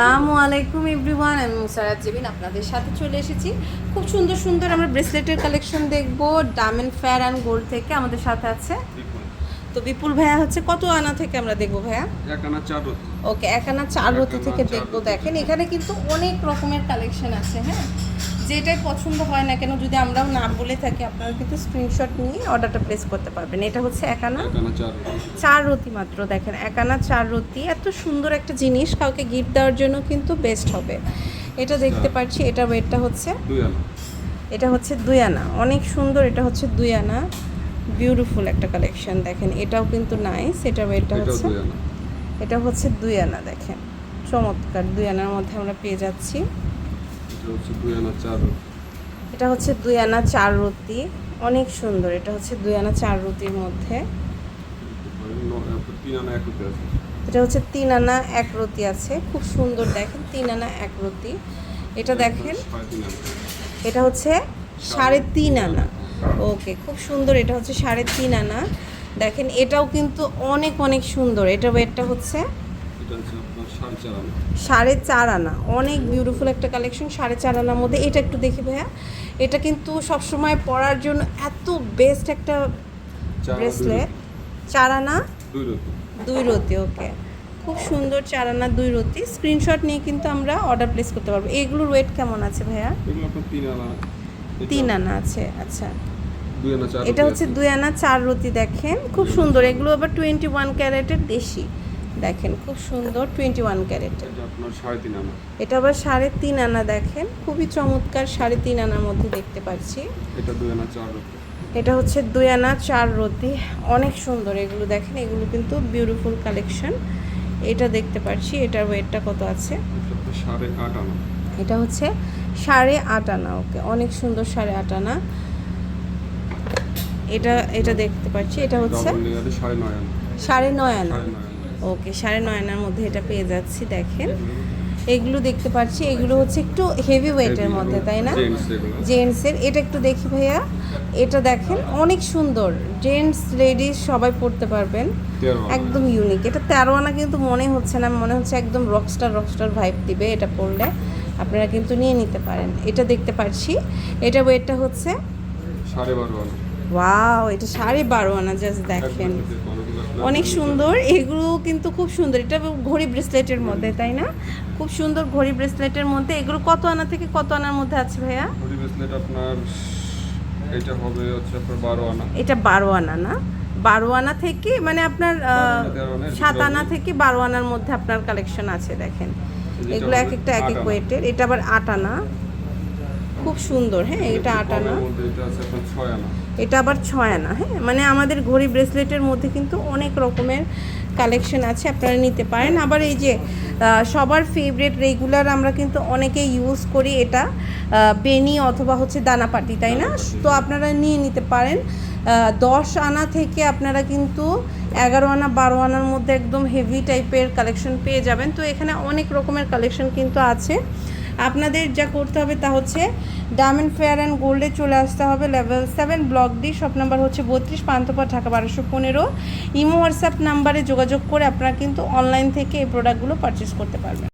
আসসালামু আলাইকুম এভরিওয়ান আমি মুসারাত জেবিন আপনাদের সাথে চলে এসেছি। খুব সুন্দর সুন্দর আমরা ব্রেসলেটের কালেকশন দেখব ডায়মন্ড ফেয়ার অ্যান্ড গোল্ড থেকে আমাদের সাথে আছে। তো বিপুল ভাইয়া হচ্ছে কত আনা থেকে আমরা দেখব ভাইয়া? এক আনা চার। ওকে এক আনা চার রতি থেকে দেখব দেখেন এখানে কিন্তু অনেক রকমের কালেকশন আছে হ্যাঁ? যেটাই পছন্দ হয় না কেন যদি আমরাও না বলে থাকি আপনারা কিন্তু স্ক্রিনশট নিয়ে অর্ডারটা প্লেস করতে পারবেন। এটা হচ্ছে এক আনা চার রতি। মাত্র দেখেন। একানা চার রতি এত সুন্দর একটা জিনিস। কাউকে গিফট দেওয়ার জন্য কিন্তু বেস্ট হবে। এটা দেখতে পাচ্ছি এটা ওয়েটটা হচ্ছে এটা হচ্ছে দুই আনা। অনেক সুন্দর এটা হচ্ছে দুই আনা। বিউটিফুল একটা কালেকশন দেখেন। এটাও কিন্তু নাইস এটা ওয়েটটা হচ্ছে এটা হচ্ছে দুই আনা দেখেন। চমৎকার দুই আনার মধ্যে আমরা পেয়ে যাচ্ছি। এটা হচ্ছে দুই আনা চার রতি অনেক সুন্দর এটা হচ্ছে দুই আনা চার রতির মধ্যে। এটা হচ্ছে তিন আনা এক রতি আছে। খুব সুন্দর দেখেন তিন আনা এক রতি এটা দেখেন এটা হচ্ছে সাড়ে তিন আনা। ওকে খুব সুন্দর এটা হচ্ছে সাড়ে তিন আনা। দেখেন এটাও কিন্তু অনেক অনেক সুন্দর। এটা ওয়েটটা হচ্ছে সাড়ে চার আনা। অনেক বিউটিফুল একটা কালেকশন সাড়ে চার আনার মধ্যে। এটা একটু দেখি ভাইয়া। এটা কিন্তু সবসময় পরার জন্য এত বেস্ট একটা ব্রেসলেট চার আনা? দুই রতি। ওকে খুব সুন্দর চার আনা দুই রতি। স্ক্রিনশট নিয়ে কিন্তু আমরা অর্ডার প্লেস করতে পারব। এগুলোর ওয়েট কেমন আছে ভাইয়া? তিন আনা। আছে আচ্ছা। এটা হচ্ছে দুই আনা চার রতি দেখেন। খুব সুন্দর। এগুলো আবার টোয়েন্টি ওয়ান ক্যারেটের দেশি। দেখেন খুব সুন্দর টোয়েন্টি ওয়ান ক্যারেটের এটা আবার সাড়ে তিন আনা দেখেন খুবই চমৎকার সাড়ে তিন আনার মধ্যে দেখতে পাচ্ছি। এটা হচ্ছে দুই আনা চার রতি অনেক সুন্দর এগুলো দেখেন এগুলো কিন্তু বিউটিফুল কালেকশন এটা দেখতে পাচ্ছি এটার ওয়েটটা কত আছে? এটা হচ্ছে সাড়ে আট আনা। ওকে অনেক সুন্দর সাড়ে আট আনা। এটা এটা দেখতে পাচ্ছি এটা হচ্ছে সাড়ে নয় আনা। ওকে সাড়ে নয় আনার মধ্যে এটা পেয়ে যাচ্ছি দেখেন। এগুলো দেখতে পাচ্ছি এগুলো হচ্ছে একটু হেভি ওয়েটের মধ্যে তাই না? জেন্টসের এটা একটু দেখি ভাইয়া। এটা দেখেন অনেক সুন্দর। জেন্টস লেডিস সবাই পড়তে পারবেন। একদম ইউনিক এটা তেরো আনা কিন্তু মনে হচ্ছে না মনে হচ্ছে একদম রকস্টার রকস্টার ভাইব দিবে এটা পড়লে। আপনারা কিন্তু নিয়ে নিতে পারেন। এটা দেখতে পাচ্ছি। এটা ওয়েটটা হচ্ছে সাড়ে বারো আনা। ওয়াও এটা সাড়ে বারো আনা জাস্ট দেখেন। অনেক সুন্দর এগুলো কিন্তু খুব সুন্দর। এটা ঘড়ি ব্রেসলেটের মধ্যে তাই না? খুব সুন্দর ঘড়ি ব্রেসলেটের মধ্যে। এগুলো কত আনা থেকে কত আনার মধ্যে আছে ভাইয়া? ঘড়ি ব্রেসলেট আপনার এটা হবে হচ্ছে আপনার বারো আনা। এটা বারো আনা না? বারো আনা থেকে মানে আপনার সাত আনা থেকে বারো আনার মধ্যে আপনার কালেকশন আছে দেখেন। এগুলো এক একটা এক এক। ওয়েটের এটা আবার আট আনা। খুব সুন্দর হ্যাঁ এটা আট আনা। এটা আবার ছয় আনা হ্যাঁ? মানে আমাদের ঘড়ি ব্রেসলেটের মধ্যে কিন্তু অনেক রকমের কালেকশন আছে আপনারা নিতে পারেন। আবার এই যে সবার ফেভারেট রেগুলার আমরা কিন্তু অনেকে ইউজ করি এটা বেনি অথবা হচ্ছে দানাপাটি তাই না? তো আপনারা নিয়ে নিতে পারেন। দশ আনা থেকে আপনারা কিন্তু এগারো আনা বারো আনার মধ্যে একদম হেভি টাইপের কালেকশন পেয়ে যাবেন। তো এখানে অনেক রকমের কালেকশন কিন্তু আছে। আপনাদের যা করতে হবে তা হচ্ছে ডায়মন্ড ফেয়ার অ্যান্ড গোল্ডে চলে আসতে হবে level seven block D shop number হচ্ছে বত্রিশ পান্তপা ঢাকা বারোশো পনেরো। ইমো হোয়াটসঅ্যাপ নাম্বারে যোগাযোগ করে আপনারা কিন্তু অনলাইন থেকে এই প্রোডাক্টগুলো পারচেস করতে পারবেন।